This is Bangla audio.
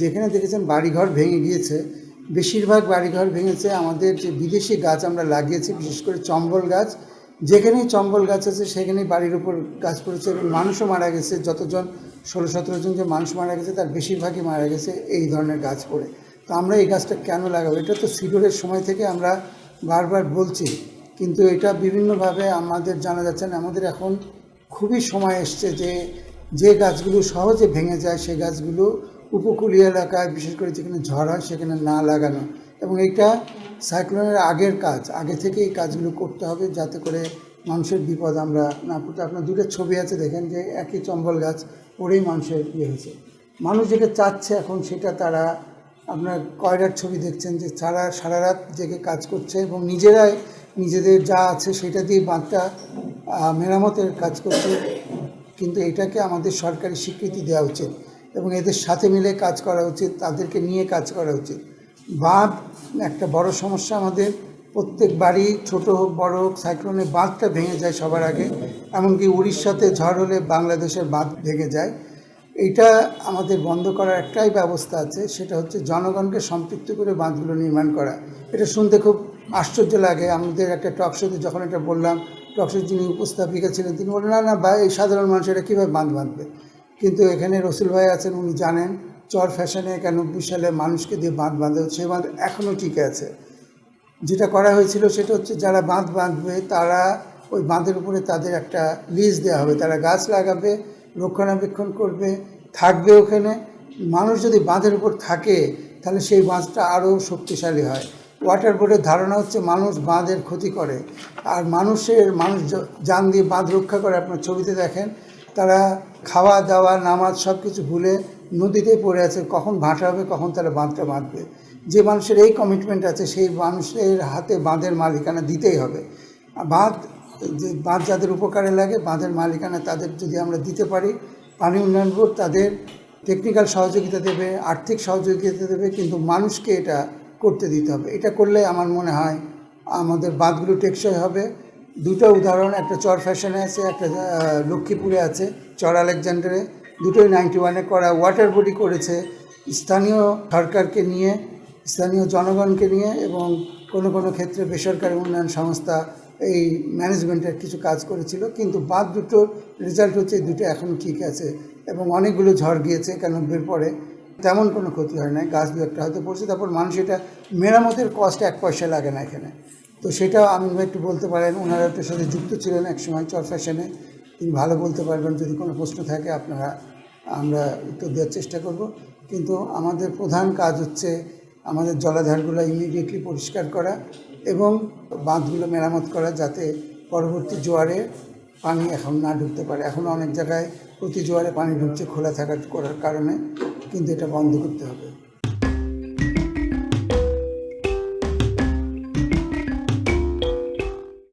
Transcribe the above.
যেখানে দেখেছেন বাড়িঘর ভেঙে গিয়েছে, বেশিরভাগ বাড়িঘর ভেঙেছে, আমাদের যে বিদেশি গাছ আমরা লাগিয়েছি, বিশেষ করে চম্বল গাছ, যেখানেই চম্বল গাছ আছে, সেখানেই বাড়ির উপর গাছ পড়েছে এবং মানুষও মারা গেছে, যতজন, ষোলো সতেরো জন যে মানুষ মারা গেছে, তার বেশিরভাগই মারা গেছে এই ধরনের গাছ পড়ে। তো আমরা এই গাছটা কেন লাগাবো? এটা তো সিডোরের সময় থেকে আমরা বারবার বলছি, কিন্তু এটা বিভিন্নভাবে আমাদের জানা যাচ্ছে না। আমাদের এখন খুবই সময় এসছে যে যে গাছগুলো সহজে ভেঙে যায় সেই গাছগুলো উপকূলীয় এলাকায়, বিশেষ করে যেখানে ঝড় হয় সেখানে না লাগানো। এবং এটা সাইক্লোনের আগের কাজ। আগে থেকে এই কাজগুলো করতে হবে যাতে করে মানুষের বিপদ আমরা না পড়তে আপনার দুটো ছবি আছে দেখেন যে একই চম্বল গাছ পড়েই মানুষের ইয়ে হয়েছে। মানুষ যেটা চাচ্ছে এখন সেটা তারা আপনার কয়রার ছবি দেখছেন যে সারা সারা রাত জেগে কাজ করছে এবং নিজেরাই নিজেদের যা আছে সেটা দিয়ে বাঁধটা মেরামতের কাজ করছে। কিন্তু এটাকে আমাদের সরকারি স্বীকৃতি দেওয়া উচিত। এবং এদের সাথে মিলে কাজ করা উচিত, তাদেরকে নিয়ে কাজ করা উচিত। বাঁধ একটা বড় সমস্যা আমাদের। প্রত্যেক বাড়ি, ছোট হোক, বড় হোক সাইক্লোনে বাঁধটা ভেঙে যায় সবার আগে। এমনকি উড়িষ্যাতে ঝড় হলে বাংলাদেশের বাঁধ ভেঙে যায়। এটা আমাদের বন্ধ করার একটাই ব্যবস্থা আছে, সেটা হচ্ছে জনগণকে সম্পৃক্ত করে বাঁধগুলো নির্মাণ করা। এটা শুনতে খুব আশ্চর্য লাগে। আমাদের একটা টক শোতে যখন এটা বললাম টক শোর যিনি উপস্থাপিকা ছিলেন, তিনি বললেন, না না, ভাই, এই সাধারণ মানুষ এটা কীভাবে বাঁধ বাঁধবে? কিন্তু এখানে রসুল ভাই আছেন, উনি জানেন চর ফ্যাশনে একানব্বই সালে মানুষকে দিয়ে বাঁধ বাঁধে সেই বাঁধ এখনও টিকে আছে। যেটা করা হয়েছিল সেটা হচ্ছে যারা বাঁধ বাঁধবে তারা ওই বাঁধের উপরে তাদের একটা লিজ দেওয়া হবে। তারা গাছ লাগাবে, রক্ষণাবেক্ষণ করবে, থাকবে ওখানে। মানুষ যদি বাঁধের উপর থাকে, তাহলে সেই বাঁধটা আরও শক্তিশালী হয়। ওয়াটার বোর্ডের ধারণা হচ্ছে মানুষ বাঁধের ক্ষতি করে। আর মানুষের, মানুষ জান দিয়ে বাঁধ রক্ষা করে, আপনার ছবিতে দেখেন। তারা খাওয়া দাওয়া, নামাজ সব কিছু ভুলে নদীতে পড়ে আছে, কখন ভাটা হবে, কখন তারা বাঁধটা বাঁধবে। যে মানুষের এই কমিটমেন্ট আছে, সেই মানুষের হাতে বাঁধের মালিকানা দিতেই হবে। বাঁধ, যে বাঁধ যাদের উপকারে লাগে, বাঁধের মালিকানা তাদের যদি আমরা দিতে পারি, পানি উন্নয়ন বোর্ড তাদের টেকনিক্যাল সহযোগিতা দেবে, আর্থিক সহযোগিতা দেবে, কিন্তু মানুষকে এটা করতে দিতে হবে। এটা করলে আমার মনে হয় আমাদের বাঁধগুলো টেকসই হবে। দুটো উদাহরণ, একটা চর ফ্যাশনে আছে, একটা লক্ষ্মীপুরে আছে, চর আলেকজান্ডারে। দুটোই নাইনটি ওয়ানে করা, ওয়াটার বডি করেছে স্থানীয় সরকারকে নিয়ে, স্থানীয় জনগণকে নিয়ে এবং কোনো কোনো ক্ষেত্রে বেসরকারি উন্নয়ন সংস্থা এই ম্যানেজমেন্টের কিছু কাজ করেছিল। কিন্তু বাদ দুটোর রেজাল্ট হচ্ছে দুটো এখন ঠিক আছে এবং অনেকগুলো ঝড় গিয়েছে একানব্বইয়ের পরে। তেমন কোনো ক্ষতি হয় না গাছ দু একটা হয়তো পড়ছে, তারপর মানুষ এটা মেরামতের কস্ট এক পয়সা লাগে না এখানে। তো সেটা আমি একটু বলতে পারেন ওনারা একটু সাথে যুক্ত ছিলেন একসময় চর ফ্যাশনে তিনি ভালো বলতে পারবেন, যদি কোনো প্রশ্ন থাকে আপনারা, আমরা উত্তর দেওয়ার চেষ্টা করব। কিন্তু আমাদের প্রধান কাজ হচ্ছে আমাদের জলাধারগুলো ইমিডিয়েটলি পরিষ্কার করা এবং বাঁধগুলো মেরামত করা যাতে পরবর্তী জোয়ারে পানি এখন না ঢুকতে পারে। এখন অনেক জায়গায় প্রতি জোয়ারে পানি ঢুকছে খোলা থাকার করার কারণে, কিন্তু এটা বন্ধ করতে হবে।